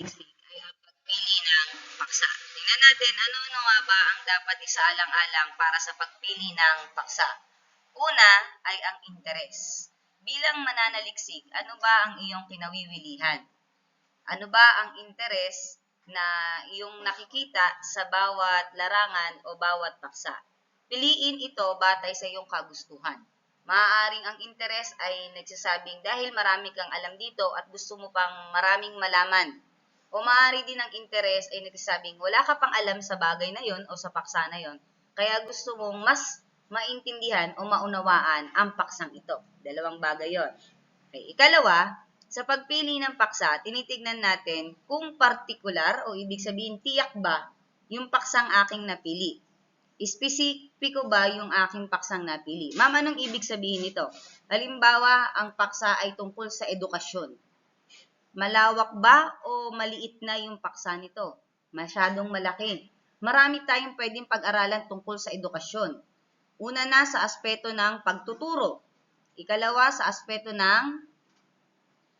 mananaliksik ay ang pagpili ng paksa. Tingnan natin ano-ano nga ba ang dapat isaalang-alang para sa pagpili ng paksa. Una ay ang interes. Bilang mananaliksik, ano ba ang iyong kinawiwilihan? Ano ba ang interes na iyong nakikita sa bawat larangan o bawat paksa? Piliin ito batay sa iyong kagustuhan. Maaaring ang interes ay nagsasabing dahil marami kang alam dito at gusto mo pang maraming malaman. O maaari din ang interes ay nagsasabing wala ka pang alam sa bagay na yon o sa paksa na yon. Kaya gusto mong mas maintindihan o maunawaan ang paksang ito. Dalawang bagay yon. Okay. Ikalawa, sa pagpili ng paksa, tinitignan natin kung partikular o ibig sabihin tiyak ba yung paksang aking napili. Espesipiko ba yung aking paksang napili? Ma'am, anong ibig sabihin nito? Halimbawa, ang paksa ay tungkol sa edukasyon. Malawak ba o maliit na yung paksa nito? Masyadong malaki. Marami tayong pwedeng pag-aralan tungkol sa edukasyon. Una na sa aspeto ng pagtuturo. Ikalawa sa aspeto ng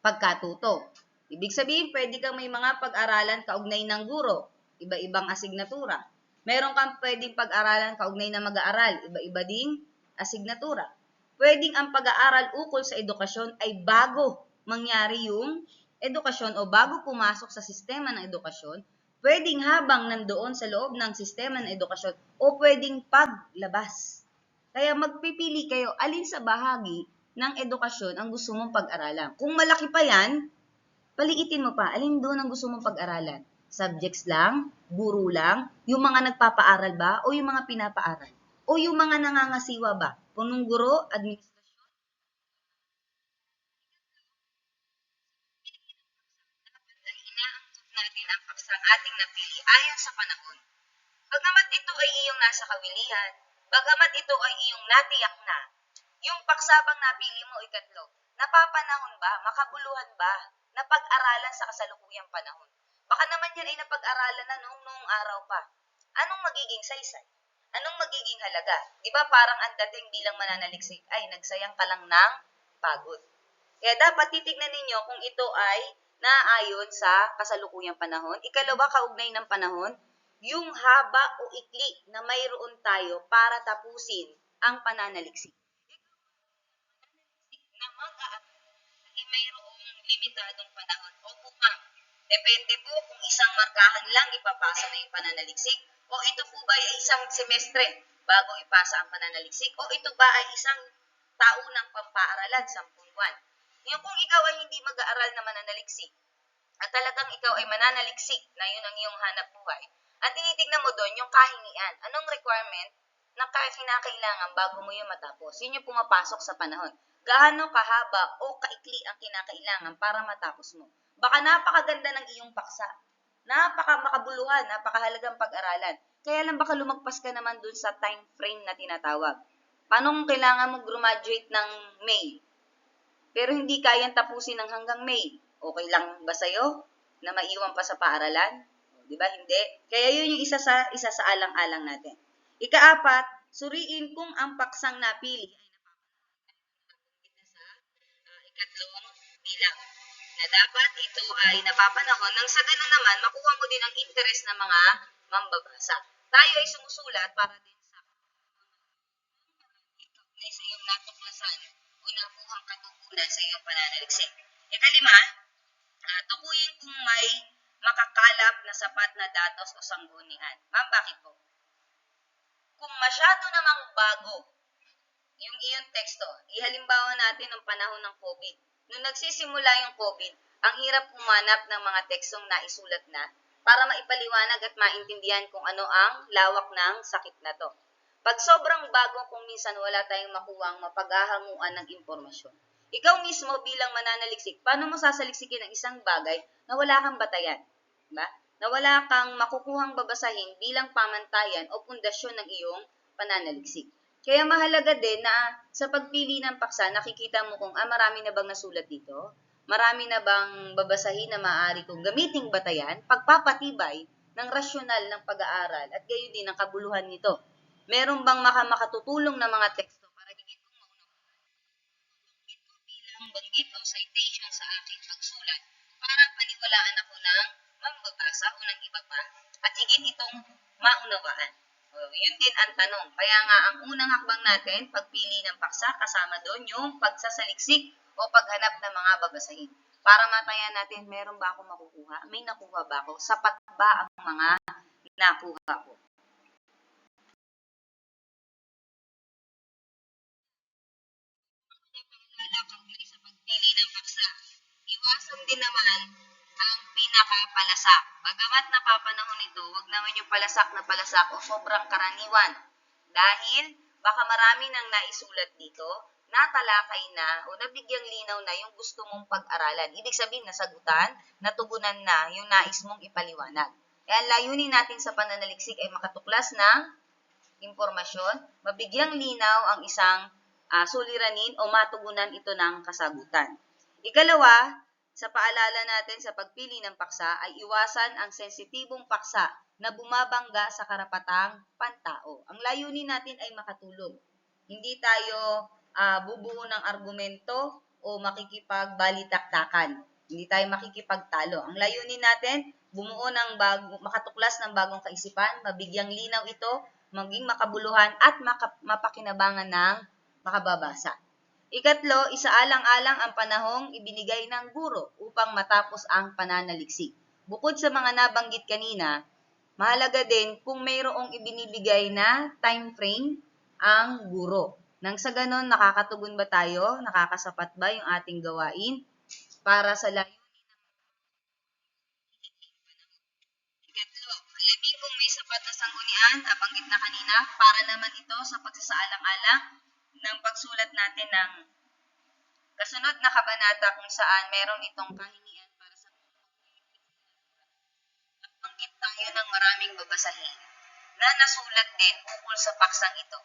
pagkatuto. Ibig sabihin, pwede kang may mga pag-aralan kaugnay ng guro, iba-ibang asignatura. Meron kang pwedeng pag-aralan kaugnay na mag-aaral, iba-iba ding asignatura. Pwedeng ang pag-aaral ukol sa edukasyon ay bago mangyari yung edukasyon o bago pumasok sa sistema ng edukasyon, pwedeng habang nandoon sa loob ng sistema ng edukasyon o pwedeng paglabas. Kaya magpipili kayo alin sa bahagi ng edukasyon ang gusto mong pag-aralan. Kung malaki pa yan, paliitin mo pa, alin doon ang gusto mong pag-aralan? Subjects lang? Guro lang? Yung mga nagpapaaral ba? O yung mga pinapaaral? O yung mga nangangasiwa ba? Punong guro, administrasyon? Dapat ay inaangkop natin ang ating napili ayon sa panahon. Bagamat ito ay iyong nasa kawilihan, bagamat ito ay iyong natiyak na, yung paksabang napili mo ikatlo, napapanahon ba, makabuluhan ba, napag-aralan sa kasalukuyang panahon? Baka naman yan ay napag-aralan na noong noong araw pa. Anong magiging saysay? Anong magiging halaga? Di ba parang ang dating bilang mananaliksik ay nagsayang ka lang ng pagod. Kaya dapat titignan ninyo kung ito ay naayon sa kasalukuyang panahon. Ikalawa, kaugnay ng panahon, yung haba o ikli na mayroon tayo para tapusin ang pananaliksik. Na mayroong limitadong panahon o bukang. Depende po kung isang markahan lang ipapasa na yung pananaliksik o ito po ba ay isang semestre bago ipasa ang pananaliksik o ito ba ay isang taunang pampaaralan, sampung buwan. Yung kung ikaw ay hindi mag-aaral na mananaliksik at talagang ikaw ay mananaliksik na yun ang iyong hanap buhay, at tinitignan mo doon yung kahingian. Anong requirement na kinakailangan bago mo yung matapos? Yun yung pumapasok sa panahon. Gaano kahaba o kaikli ang kinakailangan para matapos mo? Baka napakaganda ng iyong paksa. Napaka makabuluhan, napakahalagang pag-aralan. Kaya lang baka lumagpas ka naman dun sa time frame na tinatawag. Paano kung kailangan mo graduate ng May? Pero hindi kayang tapusin ng hanggang May. Okay lang ba sa'yo na maiwan pa sa paaralan? Di ba? Hindi. Kaya yun yung isa sa isa sa alang-alang natin. Ikaapat, suriin kung ang paksang napili ay napapanahon sa uh, ikatlong bilang na dapat ito ay napapanahon nang sa ganun naman makuha mo din ang interes ng mga mambabasa. Tayo ay sumusulat para din katutunan sa iyong pananaliksik. Ikalima, uh, tukuyin kung may makakalap na sapat na datos o sanggunian. Ma'am, bakit po? Kung masyado namang bago yung iyong teksto, ihalimbawa natin ng panahon ng COVID. Nung nagsisimula yung COVID, ang hirap humanap ng mga tekstong naisulat na para maipaliwanag at maintindihan kung ano ang lawak ng sakit na to. Pag sobrang bago kung minsan wala tayong makuwang mapaghahanguan ng impormasyon. Ikaw mismo bilang mananaliksik, paano mo sasaliksikin ang isang bagay na wala kang batayan? Diba? Na wala kang makukuhang babasahin bilang pamantayan o pundasyon ng iyong pananaliksik. Kaya mahalaga din na sa pagpili ng paksa, nakikita mo kung ah, marami na bang nasulat dito? Marami na bang babasahin na maaari kong gamiting batayan, pagpapatibay ng rasyonal ng pag-aaral at gayon din ang kabuluhan nito. Meron bang maka makatutulong na mga teksto para higit kong maunawaan? Ito bilang banggit o citation sa aking pagsulat para paniwalaan ako ng paksa o ng iba pa at higit itong maunawaan. O, yun din ang tanong. Kaya nga ang unang hakbang natin, pagpili ng paksa, kasama doon yung pagsasaliksik o paghanap ng mga babasahin. Para matayan natin, meron ba ako makukuha? May nakuha ba ako? Sapat ba ang mga nakuha ko? Iwasan din naman ang pinakapalasak. Bagamat napapanahon ito, wag naman yung palasak na palasak o sobrang karaniwan. Dahil baka marami nang naisulat dito, natalakay na o nabigyang linaw na yung gusto mong pag-aralan. Ibig sabihin, nasagutan, natugunan na yung nais mong ipaliwanag. Kaya layunin natin sa pananaliksik ay makatuklas ng impormasyon, mabigyang linaw ang isang ah, suliranin o matugunan ito ng kasagutan. Ikalawa, sa paalala natin sa pagpili ng paksa ay iwasan ang sensitibong paksa na bumabangga sa karapatang pantao. Ang layunin natin ay makatulong. Hindi tayo ah, bubuo ng argumento o makikipagbalitaktakan. Hindi tayo makikipagtalo. Ang layunin natin, bumuo ng bago, makatuklas ng bagong kaisipan, mabigyang linaw ito, maging makabuluhan at maka, mapakinabangan ng makababasa. Ikatlo, isaalang-alang ang panahong ibinigay ng guro upang matapos ang pananaliksik. Bukod sa mga nabanggit kanina, mahalaga din kung mayroong ibinibigay na time frame ang guro. Nang sa ganon, nakakatugon ba tayo? Nakakasapat ba yung ating gawain para sa layunin Ikatlo, alamin kung may sapat na sanggunian, nabanggit na kanina, para naman ito sa pagsasaalang-alang ng pagsulat natin ng kasunod na kabanata kung saan meron itong kahingian para sa Nabanggit tayo ng maraming babasahin na nasulat din ukol sa paksang ito.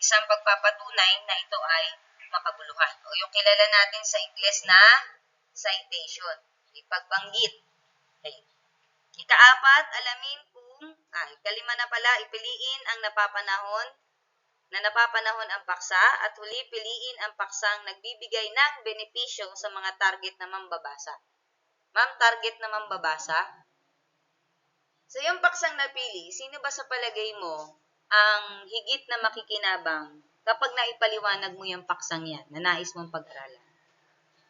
Isang pagpapatunay na ito ay makabuluhan. O yung kilala natin sa Ingles na citation. Ipagbanggit. Okay. Ikaapat, alamin kung, ah, ikalima na pala, ipiliin ang napapanahon na napapanahon ang paksa at huli piliin ang paksang nagbibigay ng benepisyo sa mga target na mambabasa. Ma'am, target na mambabasa? Sa iyong paksang napili, sino ba sa palagay mo ang higit na makikinabang kapag naipaliwanag mo yung paksang yan na nais mong pag-aralan?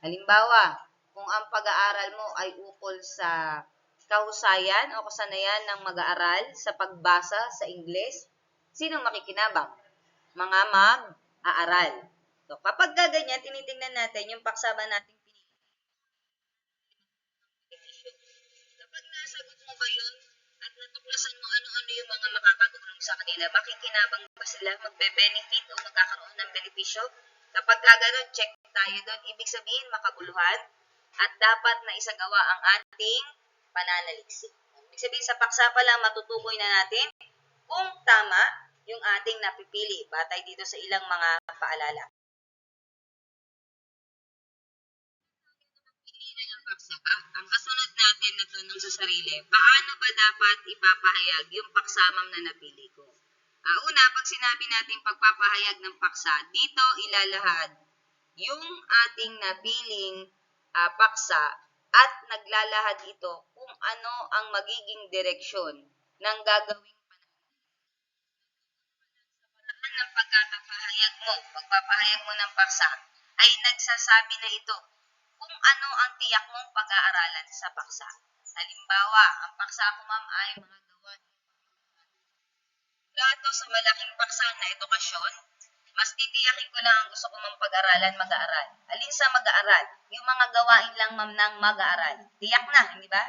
Halimbawa, kung ang pag-aaral mo ay ukol sa kahusayan o kasanayan ng mag-aaral sa pagbasa sa Ingles, sino makikinabang? Mga mag-aaral. So, kapag gaganyan, tinitingnan natin yung paksa ba pinili. Kapag nasagot mo ba yun at natuklasan mo ano-ano yung mga makakatulong sa kanila, makikinabang ba sila, magbe-benefit o magkakaroon ng benepisyo? Kapag gano'n, check tayo doon. Ibig sabihin, makabuluhan at dapat na isagawa ang ating pananaliksik. Ibig sabihin, sa paksa pa lang matutukoy na natin kung tama yung ating napipili batay dito sa ilang mga paalala. Pili ng paksa. Ah, ang kasunod natin na tanong sa sarili, paano ba dapat ipapahayag yung paksamang na napili ko? Ah, una, pag sinabi natin pagpapahayag ng paksa, dito ilalahad yung ating napiling ah, paksa at naglalahad ito kung ano ang magiging direksyon ng gagawing ng pagkakapahayag mo, pagpapahayag mo ng paksa, ay nagsasabi na ito kung ano ang tiyak mong pag-aaralan sa paksa. Halimbawa, ang paksa ko ma'am ay mga gawain. Mula sa malaking paksa na edukasyon, mas titiyakin ko lang ang gusto ko mang pag-aralan, mag-aaral. Alin sa mag-aaral? Yung mga gawain lang ma'am ng mag-aaral. Tiyak na, hindi ba?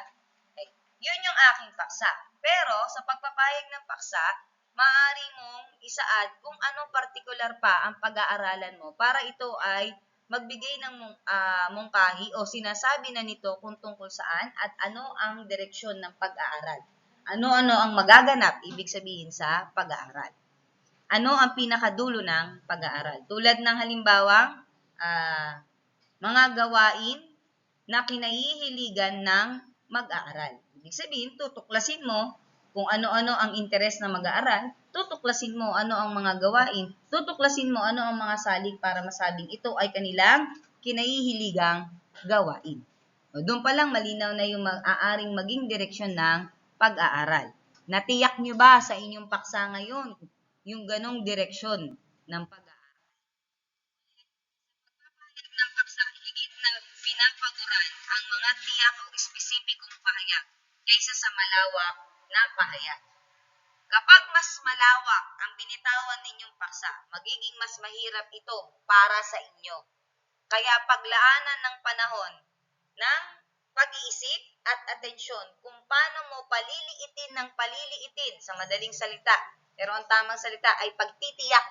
Okay. Yun yung aking paksa. Pero sa pagpapahayag ng paksa, maaari mong isaad kung anong partikular pa ang pag-aaralan mo para ito ay magbigay ng ah, mungkahi o sinasabi na nito kung tungkol saan at ano ang direksyon ng pag-aaral. Ano-ano ang magaganap, ibig sabihin sa pag-aaral. Ano ang pinakadulo ng pag-aaral? Tulad ng halimbawa, ah, mga gawain na kinahihiligan ng mag-aaral. Ibig sabihin, tutuklasin mo kung ano-ano ang interes na mag-aaral, tutuklasin mo ano ang mga gawain, tutuklasin mo ano ang mga salig para masabing ito ay kanilang kinahihiligang gawain. Doon pa lang malinaw na yung maaaring maging direksyon ng pag-aaral. Natiyak nyo ba sa inyong paksa ngayon yung ganong direksyon ng pag-aaral? Pagpapahayag ng paksa, higit na pinapaguran ang mga tiyak o espesipikong pahayag kaysa sa malawak na pahayag. Kapag mas malawak ang binitawan ninyong paksa, magiging mas mahirap ito para sa inyo. Kaya paglaanan ng panahon ng pag-iisip at atensyon kung paano mo paliliitin ng paliliitin sa madaling salita. Pero ang tamang salita ay pagtitiyak.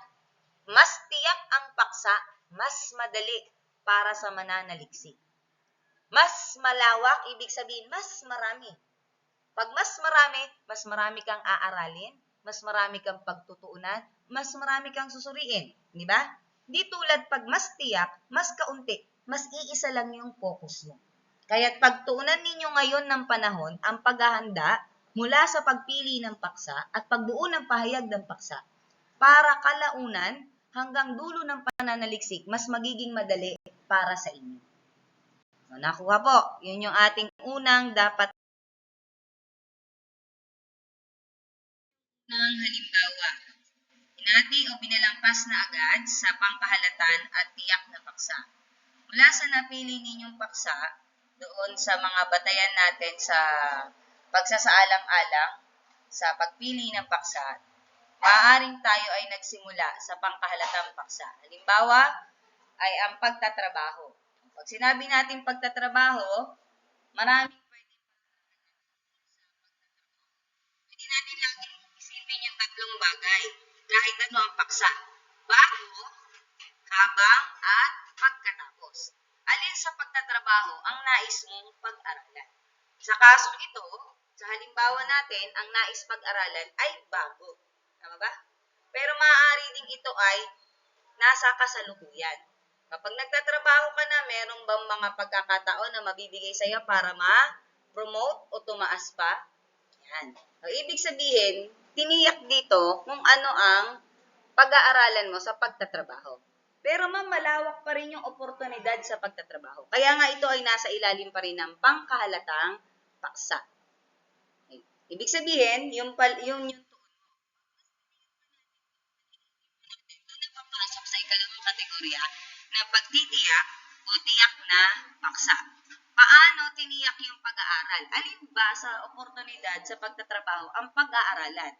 Mas tiyak ang paksa, mas madali para sa mananaliksik. Mas malawak, ibig sabihin, mas marami. Pag mas marami, mas marami kang aaralin, mas marami kang pagtutuunan, mas marami kang susuriin. Di ba? Di tulad pag mas tiyak, mas kaunti, mas iisa lang yung focus mo. Kaya't pagtuunan ninyo ngayon ng panahon ang paghahanda mula sa pagpili ng paksa at pagbuo ng pahayag ng paksa para kalaunan hanggang dulo ng pananaliksik mas magiging madali para sa inyo. So, nakuha po. Yun yung ating unang dapat ng halimbawa. Hinati o binalampas na agad sa pangkahalatan at tiyak na paksa. Mula sa napili ninyong paksa, doon sa mga batayan natin sa pagsasaalang-alang, sa pagpili ng paksa, maaaring tayo ay nagsimula sa pangkahalatang paksa. Halimbawa, ay ang pagtatrabaho. Pag sinabi natin pagtatrabaho, maraming pwede Pwede natin lang isipin yung tatlong bagay. Kahit ano ang paksa. Bago, habang, at pagkatapos. Alin sa pagtatrabaho ang nais mong pag-aralan? Sa kasong ito, sa halimbawa natin, ang nais pag-aralan ay bago. Tama ba? Pero maaari ding ito ay nasa kasalukuyan. Kapag nagtatrabaho ka na, meron bang mga pagkakataon na mabibigay sa iyo para ma-promote o tumaas pa? Yan. So, ibig sabihin, tiniyak dito kung ano ang pag-aaralan mo sa pagtatrabaho. Pero ma'am, malawak pa rin yung oportunidad sa pagtatrabaho. Kaya nga ito ay nasa ilalim pa rin ng pangkahalatang paksa. Ibig sabihin, yung, pal, yung, yung papasok sa ikalawang kategorya na pagtitiyak o tiyak na paksa. Tiniyak yung pag-aaral? Alin ba sa oportunidad sa pagtatrabaho ang pag-aaralan?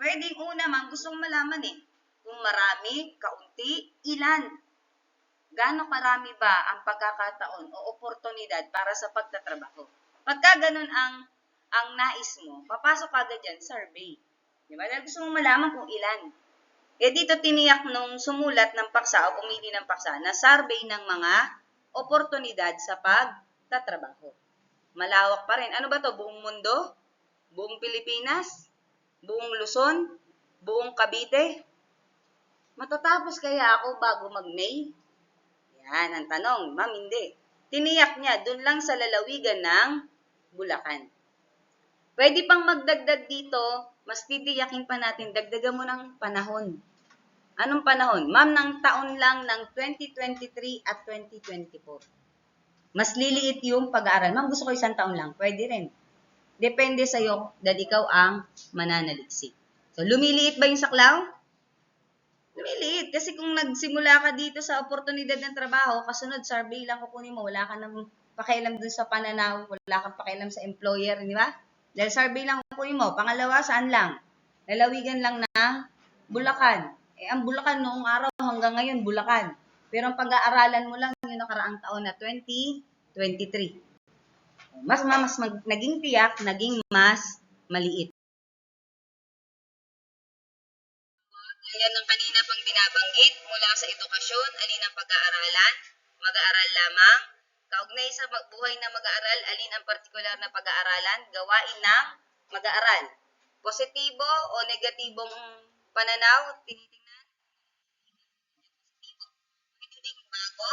Pwedeng una man, gustong malaman eh. Kung marami, kaunti, ilan? Gano'ng karami ba ang pagkakataon o oportunidad para sa pagtatrabaho? Pagka ganun ang ang nais mo, papasok ka agad dyan, survey. Di ba? Dahil gusto mong malaman kung ilan. Eh dito tiniyak nung sumulat ng paksa o pumili ng paksa na survey ng mga oportunidad sa pagtatrabaho. Malawak pa rin. Ano ba to? Buong mundo? Buong Pilipinas? Buong Luzon? Buong Cavite? Matatapos kaya ako bago mag-May? Yan ang tanong. Ma'am, hindi. Tiniyak niya dun lang sa lalawigan ng Bulacan. Pwede pang magdagdag dito, mas titiyakin pa natin, dagdagan mo ng panahon. Anong panahon? Ma'am, ng taon lang ng 2023 at 2024. Mas liliit yung pag-aaral. Ma'am, gusto ko isang taon lang. Pwede rin. Depende sa'yo dahil ikaw ang mananaliksik. So, lumiliit ba yung saklaw? Lumiliit. Kasi kung nagsimula ka dito sa oportunidad ng trabaho, kasunod survey lang kukunin mo, wala ka nang pakialam dun sa pananaw, wala kang pakialam sa employer, di ba? Dahil survey lang kukunin mo. Pangalawa, saan lang? Lalawigan lang na Bulacan. Eh, ang Bulacan noong araw hanggang ngayon, Bulacan. Pero ang pag-aaralan mo lang yung nakaraang taon na 2023. Mas, mas mag, naging tiyak, naging mas maliit. Gaya ng kanina pang binabanggit, mula sa edukasyon, alin ang pag-aaralan, mag-aaral lamang, kaugnay sa buhay na mag-aaral, alin ang partikular na pag-aaralan, gawain ng mag-aaral. Positibo o negatibong pananaw, tinitingnan? ko,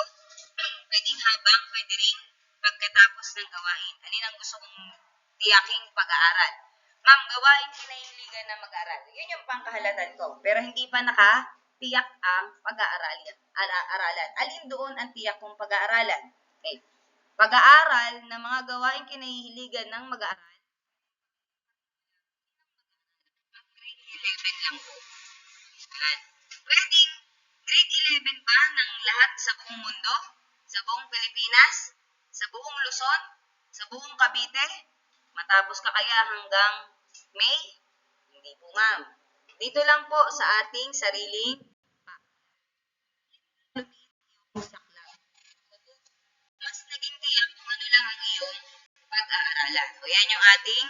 pwedeng habang, pwede rin pagkatapos ng gawain. Alin ang gusto kong tiyaking pag-aaral? Ma'am, gawain kinahiligan na mag-aaral. Yun yung pangkahalatan ko. Pero hindi pa nakatiyak ang pag-aaralan. Alin doon ang tiyak kong pag-aaralan? Okay. Pag-aaral ng mga gawain kinahiligan ng mag-aaral. Grade 11 lang po. Pwede 11 ba ng lahat sa buong mundo? Sa buong Pilipinas? Sa buong Luzon? Sa buong Cavite? Matapos ka kaya hanggang May? Hindi po ma'am. Dito lang po sa ating sariling. Mas naging tiyak kung ano lang ang iyong pag-aaralan. O yan yung ating